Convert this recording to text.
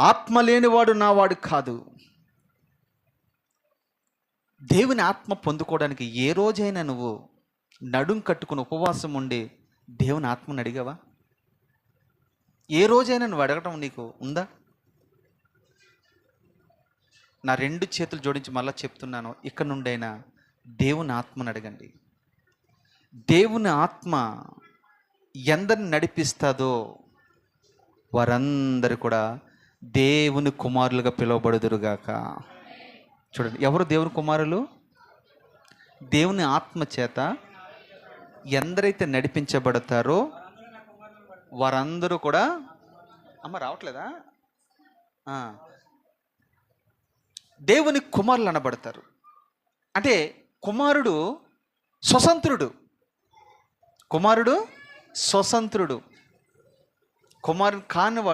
ఆత్మ లేనివాడు నావాడు కాదు. దేవుని ఆత్మ పొందుకోవడానికి ఏ రోజైనా నువ్వు నడుం కట్టుకుని ఉపవాసం ఉండి దేవుని ఆత్మని అడిగావా? ఏ రోజైనా నువ్వు అడగటం నీకు ఉందా? నా రెండు చేతులు జోడించి మళ్ళీ చెప్తున్నాను. ఇక్కడ నుండైనా దేవుని ఆత్మను అడగండి. దేవుని ఆత్మ ఎందరిని నడిపిస్తుందో వారందరూ కూడా దేవుని కుమారులుగా పిలువబడుదురుగాక. చూడండి ఎవరు దేవుని కుమారులు? దేవుని ఆత్మ చేత ఎందరైతే నడిపించబడతారో వారందరూ కూడా అమ్మ రావట్లేదా? దేవుని కుమారులు అనబడతారు. అంటే కుమారుడు స్వతంత్రుడు. కుమారుడు స్వతంత్రుడు. కుమారుడు కాని